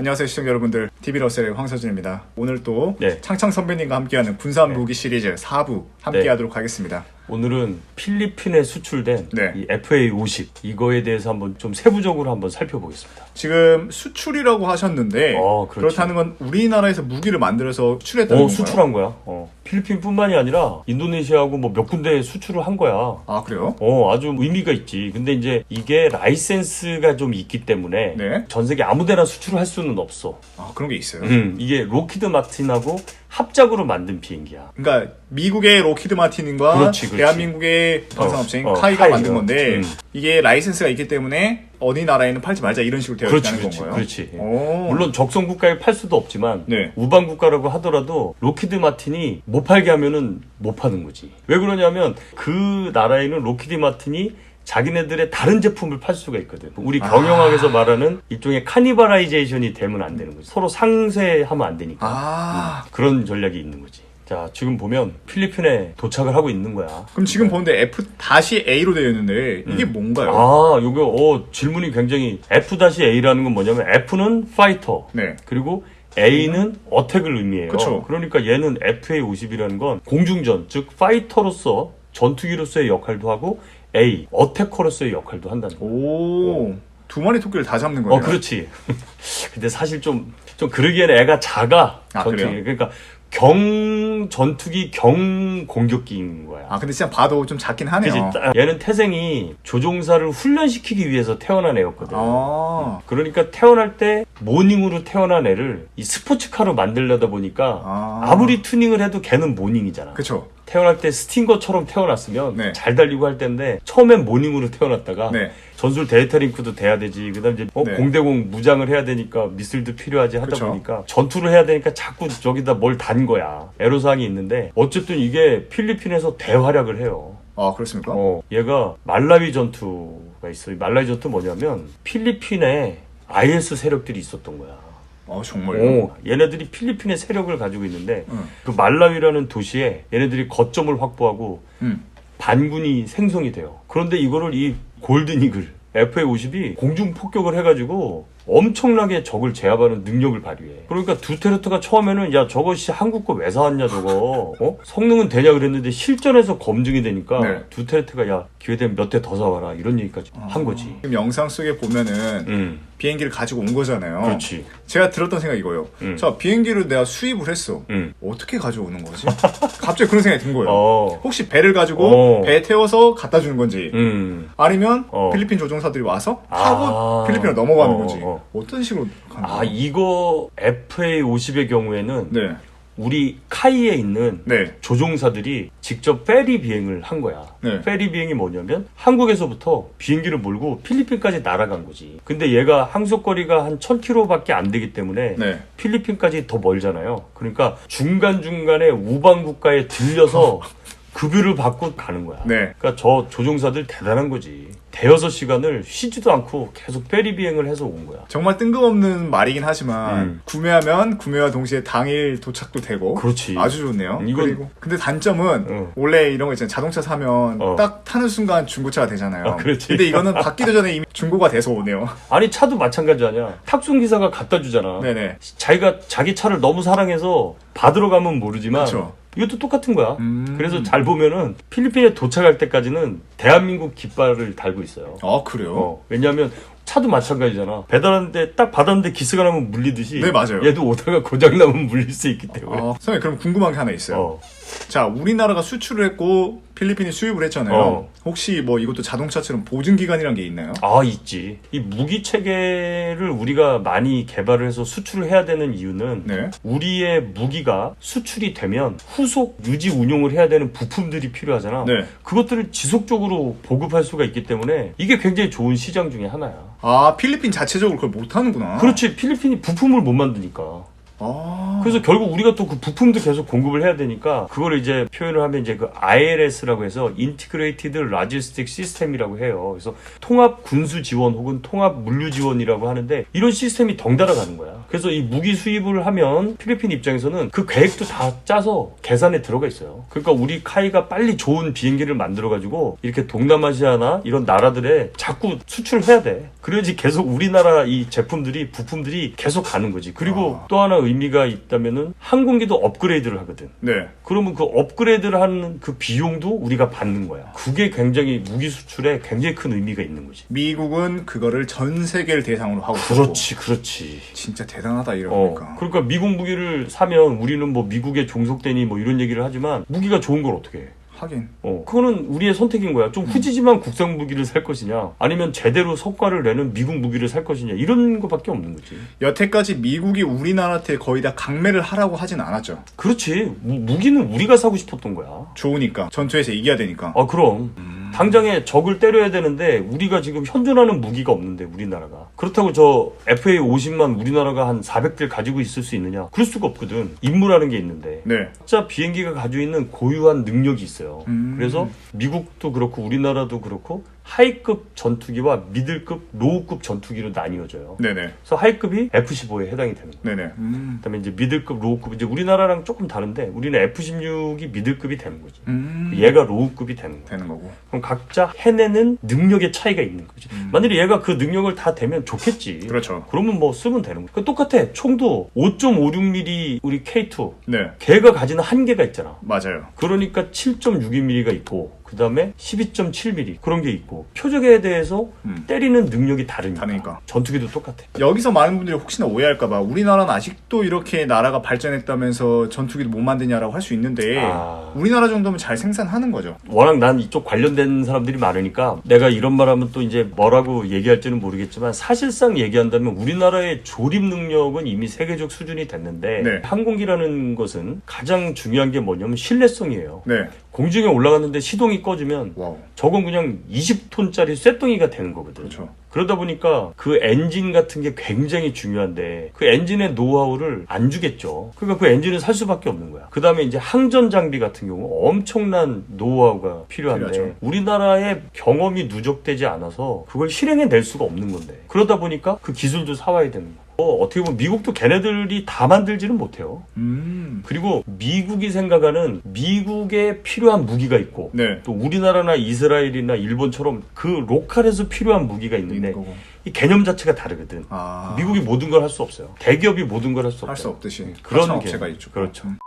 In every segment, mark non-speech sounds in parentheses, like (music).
안녕하세요 시청자 여러분들 TV러셀의 황서준입니다. 오늘 또 네. 창창 선배님과 함께하는 군산 무기 시리즈 4부 함께하도록 하겠습니다. 오늘은 필리핀에 수출된 네. 이 FA50 이거에 대해서 한번 좀 세부적으로 한번 살펴보겠습니다. 지금 수출이라고 하셨는데 어, 그렇지. 그렇다는 건 우리나라에서 무기를 만들어서 수출했다는 어, 건가요? 수출한 거야. 어. 필리핀뿐만이 아니라 인도네시아하고 뭐 몇 군데 수출을 한 거야. 아 그래요? 어, 아주 의미가 있지. 근데 이제 이게 라이센스가 좀 있기 때문에 네. 전 세계 아무데나 수출을 할 수는 없어. 아 그런 게 있어요. 음, 이게 로키드 마틴하고 합작으로 만든 비행기야. 그러니까 미국의 로키드 마틴과 그렇지, 그렇지. 대한민국의 방산업체인 어, 어, 카이가 카이가. 만든 건데 음. 이게 라이센스가 있기 때문에 어디 나라에는 팔지 말자 이런 식으로 되어 그렇지, 있다는 그렇지, 건가요? 그렇지. 오. 물론 적성 국가에 팔 수도 없지만 네. 우방 국가라고 하더라도 로키드 마틴이 못 팔게 하면은 못 파는 거지. 왜 그러냐면 그 나라에는 로키드 마틴이 자기네들의 다른 제품을 팔 수가 있거든. 우리 아. 경영학에서 말하는 일종의 카니발라이제이션이 되면 안 되는 거지. 서로 상쇄하면 안 되니까. 아 그런 전략이 있는 거지. 자, 지금 보면 필리핀에 도착을 하고 있는 거야. 그럼 지금 보는데 F 다시 A로 되어 있는데 이게 음. 뭔가요? 아, 요거 어, 질문이 굉장히 F-A라는 건 뭐냐면 F는 파이터, 네. 그리고 A는 어택을 의미해요. 그쵸. 그러니까 얘는 FA50이라는 건 공중전, 즉 파이터로서 전투기로서의 역할도 하고 A, 어택커로서의 역할도 한다는 거예요. 오, 두 마리 토끼를 다 잡는 거네요. 어, 그렇지. (laughs) 근데 사실 좀, 좀 그러기에는 애가 작아. 아, 전투기. 그래요? 그러니까 경 전투기 경 공격기인 거야. 아, 근데 진짜 봐도 좀 작긴 하네요. 얘는 태생이 조종사를 훈련시키기 위해서 태어난 애였거든. 아, 그러니까 태어날 때 모닝으로 태어난 애를 이 스포츠카로 만들려다 보니까 아. 아. 무리 튜닝을 해도 걔는 모닝이잖아. 그쵸. 태어날 때 스팅거처럼 태어났으면 네. 잘 달리고 할 텐데 처음엔 모닝으로 태어났다가 네. 전술 데이터 링크도 돼야 되지. 그다음 이제 어, 네. 공대공 무장을 해야 되니까 미술도 필요하지 하다 그쵸. 보니까 전투를 해야 되니까 자꾸 저기다 뭘 단 거야. 애로사항이 있는데 어쨌든 이게 필리핀에서 대활약을 해요. 아, 그렇습니까? 어, 얘가 말라위 전투가 있어요. 말라위 전투 뭐냐면 필리핀에 IS 세력들이 있었던 거야. 아, 정말요? 어, 얘네들이 필리핀의 세력을 가지고 있는데 응. 그 말라위라는 도시에 얘네들이 거점을 확보하고 음. 반군이 생성이 돼요. 그런데 이거를 이 골든 이글 FA50이 공중 폭격을 해가지고 엄청나게 적을 제압하는 능력을 발휘해. 그러니까 두테르트가 처음에는 야 저거 씨 한국 거 왜 사왔냐 저거 (laughs) 어? 성능은 되냐 그랬는데 실전에서 검증이 되니까 네. 두테르트가 야 기회 되면 몇 대 더 사와라 이런 얘기까지 한 거지. 지금 영상 속에 보면은 음, 비행기를 가지고 온 거잖아요. 그렇지. 제가 들었던 생각이 이거예요. 음. 자, 비행기를 내가 수입을 했어. 음. 어떻게 가져오는 거지? (laughs) 갑자기 그런 생각이 든 거예요. 어. 혹시 배를 가지고 어. 배에 태워서 갖다 주는 건지 음. 아니면 어. 필리핀 조종사들이 와서 타고 아. 필리핀으로 넘어가는 어, 건지 어. 어떤 식으로 가는 아 거예요? 이거 FA50의 경우에는 네. 우리 카이에 있는 네. 조종사들이 직접 페리 비행을 한 거야. 네. 페리 비행이 뭐냐면 한국에서부터 비행기를 몰고 필리핀까지 날아간 거지. 근데 얘가 항속거리가 한 1000km밖에 안 되기 때문에 네. 필리핀까지 더 멀잖아요. 그러니까 중간중간에 우방 국가에 들려서 (laughs) 급유를 받고 가는 거야. 네. 그러니까 저 조종사들 대단한 거지. 대여섯 시간을 쉬지도 않고 계속 페리 비행을 해서 온 거야. 정말 뜬금없는 말이긴 하지만 음. 구매하면 구매와 동시에 당일 도착도 되고 그렇지. 아주 좋네요. 음, 이건- 그리고 근데 단점은 어. 원래 이런 거 있잖아요. 자동차 사면 어. 딱 타는 순간 중고차가 되잖아요. 아, 그렇지. 근데 이거는 (laughs) 받기도 전에 이미 중고가 돼서 오네요. 아니 차도 마찬가지 아니야. 탁송 기사가 갖다 주잖아. 네네. 자기가 자기 차를 너무 사랑해서 받으러 가면 모르지만 그쵸. 이것도 똑같은 거야. 음. 그래서 잘 보면은 필리핀에 도착할 때까지는 대한민국 깃발을 달고 있어요. 아 그래요? 어, 왜냐하면 차도 마찬가지잖아. 배달하는데 딱 받았는데 기스가 나면 물리듯이 네, 맞아요. 얘도 오다가 고장 나면 물릴 수 있기 때문에. 아, 선생님 그럼 궁금한 게 하나 있어요. 어. 자, 우리나라가 수출을 했고 필리핀이 수입을 했잖아요. 어. 혹시 뭐 이것도 자동차처럼 보증 기간이란 게 있나요? 아 있지. 이 무기 체계를 우리가 많이 개발을 해서 수출을 해야 되는 이유는 네. 우리의 무기가 수출이 되면 후속 유지 운용을 해야 되는 부품들이 필요하잖아. 네. 그것들을 지속적으로 보급할 수가 있기 때문에 이게 굉장히 좋은 시장 중에 하나야. 아, 필리핀 자체적으로 그걸 못 하는구나. 그렇지. 필리핀이 부품을 못 만드니까. 아. 그래서 결국 우리가 또 그 부품도 계속 공급을 해야 되니까 그걸 이제 표현을 하면 이제 그 ILS라고 해서 Integrated Logistic System이라고 해요. 그래서 통합 군수 지원 혹은 통합 물류 지원이라고 하는데 이런 시스템이 덩달아 가는 거야. 그래서 이 무기 수입을 하면 필리핀 입장에서는 그 계획도 다 짜서 계산에 들어가 있어요. 그러니까 우리 카이가 빨리 좋은 비행기를 만들어가지고 이렇게 동남아시아나 이런 나라들에 자꾸 수출해야 돼. 그래야지 계속 우리나라 이 제품들이 부품들이 계속 가는 거지. 그리고 아. 또 하나 의미가 있다면은 항공기도 업그레이드를 하거든. 네. 그러면 그 업그레이드를 하는 그 비용도 우리가 받는 거야. 그게 굉장히 무기 수출에 굉장히 큰 의미가 있는 거지. 미국은 그거를 전 세계를 대상으로 하고 있고 그렇지, 그렇지. 진짜 대 단하다 어, 이러니까. 그러니까 미국 무기를 사면 우리는 뭐 미국에 종속되니 뭐 이런 얘기를 하지만 무기가 좋은 걸 어떻게 해? 하긴. 어, 그거는 우리의 선택인 거야. 좀 후지지만 국산 무기를 살 것이냐, 아니면 제대로 성과를 내는 미국 무기를 살 것이냐, 이런 거밖에 없는 거지. 여태까지 미국이 우리나라한테 거의 다 강매를 하라고 하진 않았죠. 그렇지. 무, 무기는 우리가 사고 싶었던 거야. 좋으니까 전투에서 이겨야 되니까. 아, 그럼. 음. 당장에 적을 때려야 되는데 우리가 지금 현존하는 무기가 없는데 우리나라가. 그렇다고 저 FA 50만 우리나라가 한 400대 가지고 있을 수 있느냐? 그럴 수가 없거든. 임무라는 게 있는데. 네. 진짜 비행기가 가지고 있는 고유한 능력이 있어요. 음. 그래서 미국도 그렇고 우리나라도 그렇고 하이급 전투기와 미들급 로우급 전투기로 나뉘어져요 네네. 그래서 하이급이 F-15에 해당이 되는 거예요 네네. 음. 그다음에 이제 미들급 로우급 이제 우리나라랑 조금 다른데 우리는 F-16이 미들급이 되는 거지 음. 얘가 로우급이 되는 거야 되는 거고. 그럼 각자 해내는 능력의 차이가 있는 거지. 만일에 얘가 그 능력을 다 되면 좋겠지. 그렇죠. 그러면 뭐 쓰면 되는 거야. 그 똑같아. 총도 5.56mm 우리 K2. 네. 걔가 가지는 한계가 있잖아. 맞아요. 그러니까 7.62mm가 있고 그 다음에 12.7mm 그런 게 있고 표적에 대해서 음. 때리는 능력이 다르니까. 다르니까. 전투기도 똑같아. 여기서 많은 분들이 혹시나 오해할까봐 우리나라는 아직도 이렇게 나라가 발전했다면서 전투기도 못 만드냐라고 할 수 있는데 아. 우리나라 정도면 잘 생산하는 거죠. 워낙 난 이쪽 관련된 사람들이 많으니까 내가 이런 말 하면 또 이제 뭐라고 얘기할지는 모르겠지만 사실상 얘기한다면 우리나라의 조립 능력은 이미 세계적 수준이 됐는데 네. 항공기라는 것은 가장 중요한 게 뭐냐면 신뢰성이에요. 네. 공중에 올라갔는데 시동이 꺼지면 와우. 저건 그냥 20톤짜리 쇳덩이가 되는 거거든. 그렇죠. 그러다 보니까 그 엔진 같은 게 굉장히 중요한데 그 엔진의 노하우를 안 주겠죠. 그러니까 그 엔진을 살 수밖에 없는 거야. 그 다음에 이제 항전 장비 같은 경우 엄청난 노하우가 필요한데 필요하죠. 우리나라의 경험이 누적되지 않아서 그걸 실행해 낼 수가 없는 건데 그러다 보니까 그 기술도 사와야 되는 거. 어, 어떻게 보면 미국도 걔네들이 다 만들지는 못해요. 음. 그리고 미국이 생각하는 미국에 필요한 무기가 있고 네. 또 우리나라나 이스라엘이나 일본처럼 그 로컬에서 필요한 무기가 있는 있는데. 이 개념 자체가 다르거든. 아. 미국이 모든 걸 할 수 없어요. 대기업이 모든 걸 할 수 없어요. 할 수 없듯이 그런 업체가 있죠. 그렇죠. 음.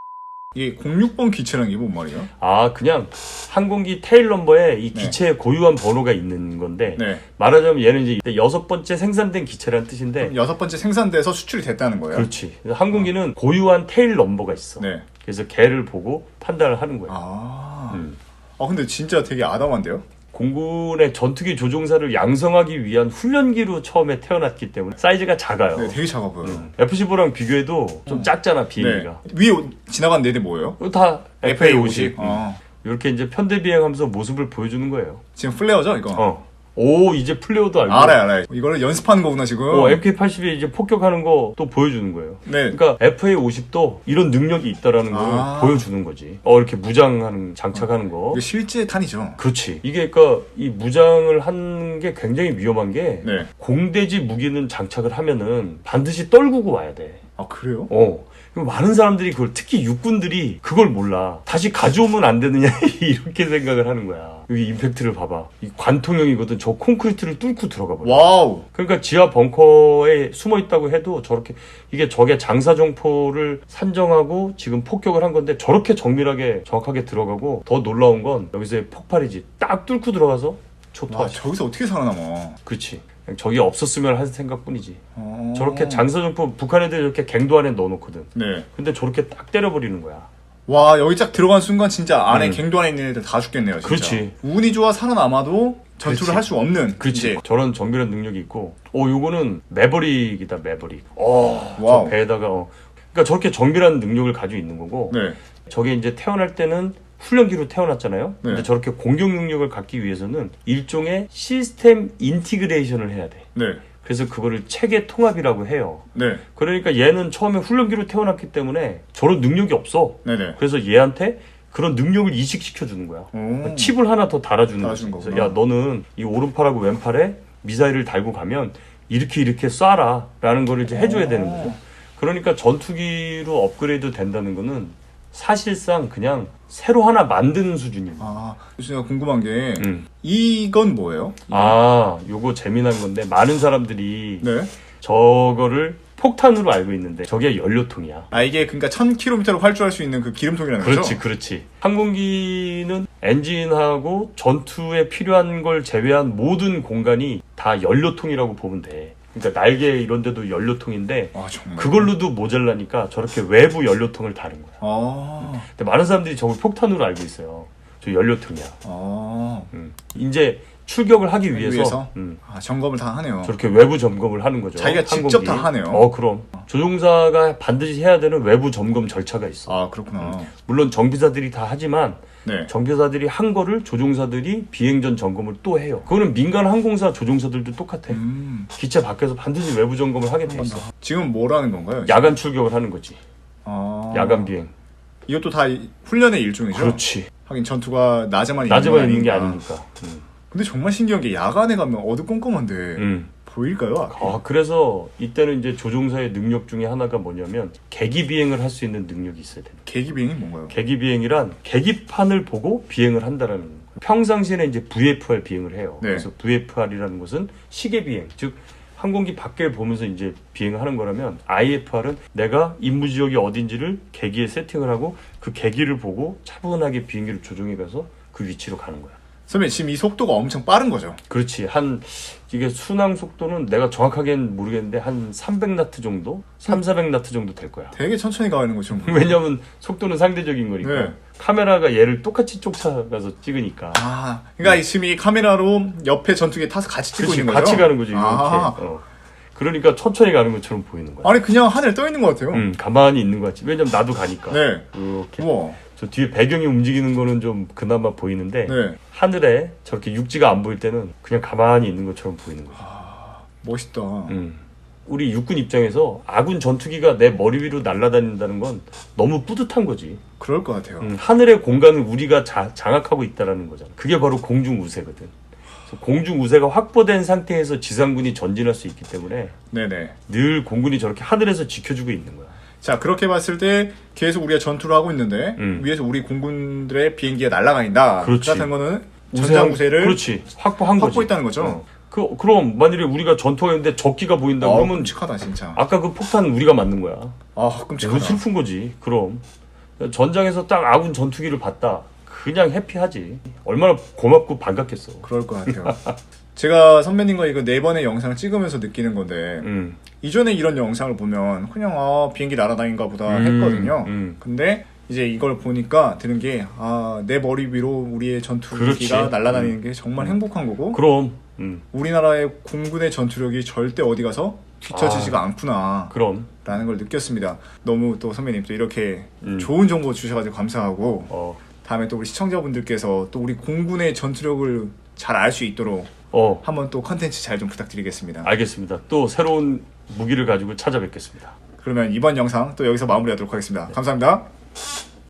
이게 06번 기체랑 이게 뭔 말이에요? 아 그냥 항공기 테일 넘버에 이 네. 기체의 고유한 번호가 있는 건데 네. 말하자면 얘는 이제 여섯 번째 생산된 기체라는 뜻인데 여섯 번째 생산돼서 수출이 됐다는 거예요. 그렇지. 그래서 항공기는 고유한 테일 넘버가 있어. 네. 그래서 걔를 보고 판단을 하는 거야. 아. 음. 아 근데 진짜 되게 아담한데요? 공군의 전투기 조종사를 양성하기 위한 훈련기로 처음에 태어났기 때문에 사이즈가 작아요. 네, 되게 작아 보여요. 음. F-15랑 비교해도 좀 작잖아 네. 비행기가. 위에 지나간 네대 뭐예요? 이거 다 FA-50. 아. 이렇게 이제 편대 비행하면서 모습을 보여주는 거예요. 지금 플레어죠 이거? 어. 오 이제 플레어도 알고. 알아요 알아요. 이거를 연습하는 거구나 지금. 어, MK-82에 이제 폭격하는 거 또 보여주는 거예요. 네. 그러니까 FA-50도 이런 능력이 있다라는 걸 아. 보여주는 거지. 어 이렇게 무장하는 장착하는 거. 이게 실제 탄이죠. 그렇지. 이게 그러니까 이 무장을 하는 게 굉장히 위험한 게 네. 공대지 무기는 장착을 하면은 반드시 떨구고 와야 돼. 아 그래요? 어. 그럼 많은 사람들이 그걸 특히 육군들이 그걸 몰라. 다시 가져오면 안 되느냐 (laughs) 이렇게 생각을 하는 거야. 여기 임팩트를 봐봐. 이 관통형이거든. 저 콘크리트를 뚫고 들어가 버려. 와우. 그러니까 지하 벙커에 숨어 있다고 해도 저렇게 이게 적의 장사 정포를 산정하고 지금 폭격을 한 건데 저렇게 정밀하게 정확하게 들어가고 더 놀라운 건 여기서의 폭발이지. 딱 뚫고 들어가서 와 초토화시. 저기서 어떻게 살아남아? 그렇지. 적이 없었으면 할 생각뿐이지. 어... 저렇게 장사정포 북한 애들 이렇게 갱도 안에 넣어놓거든. 네. 근데 저렇게 딱 때려버리는 거야. 와 여기 딱 들어간 순간 진짜 안에 음. 갱도 안에 있는 애들 다 죽겠네요. 진짜. 그렇지. 운이 좋아 살아남아도 전투를. 할 수 없는. 그렇지. 이제. 저런 정밀한 능력이 있고, 어, 요거는 매버릭이다, 매버릭. 어. 저 배에다가, 어. 그러니까 저렇게 정밀한 능력을 가지고 있는 거고, 네. 저게 이제 태어날 때는 훈련기로 태어났잖아요. 네. 근데 저렇게 공격 능력을 갖기 위해서는 일종의 시스템 인티그레이션을 해야 돼. 네. 그래서 그거를 체계 통합이라고 해요. 네. 그러니까 얘는 처음에 훈련기로 태어났기 때문에 저런 능력이 없어. 네네. 그래서 얘한테 그런 능력을 이식시켜 주는 거야. 오. 칩을 하나 더 달아주는 거지. 그래서. 야 너는 이 오른팔하고 왼팔에 미사일을 달고 가면 이렇게 이렇게 쏴라라는 거를 이제 해줘야 되는 거죠. 그러니까 전투기로 업그레이드 된다는 거는 사실상 그냥 새로 하나 만드는 수준입니다. 아, 제가 궁금한 게 음. 이건 뭐예요? 아, 요거 재미난 건데 많은 사람들이 네. 저거를 폭탄으로 알고 있는데 저게 연료통이야. 아 이게 그러니까 1000km로 활주할 수 있는 그 기름통이라는 거죠? 그렇지, 그렇지. 항공기는 엔진하고 전투에 필요한 걸 제외한 모든 공간이 다 연료통이라고 보면 돼. 그러니까 날개 이런 데도 연료통인데 아 정말. 그걸로도 모자라니까 저렇게 외부 연료통을 다른 거야. 아, 근데 많은 사람들이 저걸 폭탄으로 알고 있어요. 저 연료통이야. 아, 음. 이제 출격을 하기 위해서, 위해서? 음, 아 점검을 다 하네요. 저렇게 외부 점검을 하는 거죠. 자기가 직접 항공기. 다 하네요. 어, 그럼. 조종사가 반드시 해야 되는 외부 점검 절차가 있어. 아 그렇구나. 물론 정비사들이 다 하지만 네. 정비사들이 한 거를 조종사들이 비행 전 점검을 또 해요. 그거는 민간 항공사 조종사들도 똑같아. 음, 기체 밖에서 반드시 외부 점검을 하게 돼 있어. 지금 뭐라는 건가요? 야간 출격을 하는 거지. 아, 야간 비행. 이것도 다 이- 훈련의 일종이죠. 그렇지. 하긴 전투가 낮에만 낮에만 건 있는 게 아니니까. 아니니까. 음. 근데 정말 신기한 게 야간에 가면 어두컴컴한데 음. 보일까요? 아, 그래서 이때는 이제 조종사의 능력 중에 하나가 뭐냐면 계기 비행을 할 수 있는 능력이 있어야 돼요. 계기 비행이 뭔가요? 계기 비행이란 계기판을 보고 비행을 한다라는 거예요. 평상시에는 이제 VFR 비행을 해요. 네. 그래서 VFR이라는 것은 시계 비행, 즉 항공기 밖을 보면서 이제 비행을 하는 거라면 IFR은 내가 임무 지역이 어딘지를 계기에 세팅을 하고 그 계기를 보고 차분하게 비행기를 조종해 가서 그 위치로 가는 거야. 선배님 지금 이 속도가 엄청 빠른 거죠? 그렇지. 한 이게 순항 속도는 내가 정확하게는 모르겠는데 한 300나트 정도, 3, 400나트 정도 될 거야. 되게 천천히 가는 것처럼 보여요. (laughs) 왜냐면 속도는 상대적인 거니까 네. 카메라가 얘를 똑같이 쫓아가서 찍으니까 아, 그러니까 지금 이 카메라로 옆에 전투기에 타서 같이 찍고 그치, 있는 거죠? 같이 가는 거지 이렇게 아, 어. 그러니까 천천히 가는 것처럼 보이는 거야 아니 그냥 하늘에 떠 있는 것 같아요. 음, 가만히 있는 거 같지 왜냐면 나도 가니까 네. 이렇게 우와. 저 뒤에 배경이 움직이는 거는 좀 그나마 보이는데 네. 하늘에 저렇게 육지가 안 보일 때는 그냥 가만히 있는 것처럼 보이는 거야 멋있다. 음. 우리 육군 입장에서 아군 전투기가 내 머리 위로 날아다닌다는 건 너무 뿌듯한 거지 그럴 것 같아요. 음, 하늘의 공간을 우리가 자- 장악하고 있다라는 거잖아. 그게 바로 공중 우세거든. 공중 우세가 확보된 상태에서 지상군이 전진할 수 있기 때문에 네네. 늘 공군이 저렇게 하늘에서 지켜주고 있는 거야. 자 그렇게 봤을 때 계속 우리가 전투를 하고 있는데 음. 위에서 우리 공군들의 비행기가 날아다닌다. 그렇지. 같은 거는 전장 우세를 그렇지 확보한 거지. 확보했다는 거죠. 어. 그 그럼 만일에 우리가 전투가 있는데 적기가 보인다 아, 그러면 끔찍하다 진짜. 아까 그 폭탄 우리가 맞는 거야. 아 끔찍하다. 슬픈 거지. 그럼 전장에서 딱 아군 전투기를 봤다. 그냥 해피하지. 얼마나 고맙고 반갑겠어. 그럴 것 같아요. (laughs) 제가 선배님과 이거 네 번의 영상을 찍으면서 느끼는 건데 음. 이전에 이런 영상을 보면 그냥 아 비행기 날아다닌가 보다 음, 했거든요. 음. 근데 이제 이걸 보니까 드는 게 아 내 머리 위로 우리의 전투기가 그렇지. 음. 날아다니는 게 정말 행복한 거고 그럼. 음. 우리나라의 공군의 전투력이 절대 어디 가서 뒤처지지가 아. 않구나 그럼. 라는 걸 느꼈습니다. 너무 또 선배님 또 이렇게 음. 좋은 정보 주셔가지고 감사하고 어. 다음에 또 우리 시청자분들께서 또 우리 공군의 전투력을 잘 알 수 있도록 어. 한번 또 컨텐츠 잘 좀 부탁드리겠습니다. 알겠습니다. 또 새로운 무기를 가지고 찾아뵙겠습니다. 그러면 이번 영상 또 여기서 마무리하도록 하겠습니다. 감사합니다.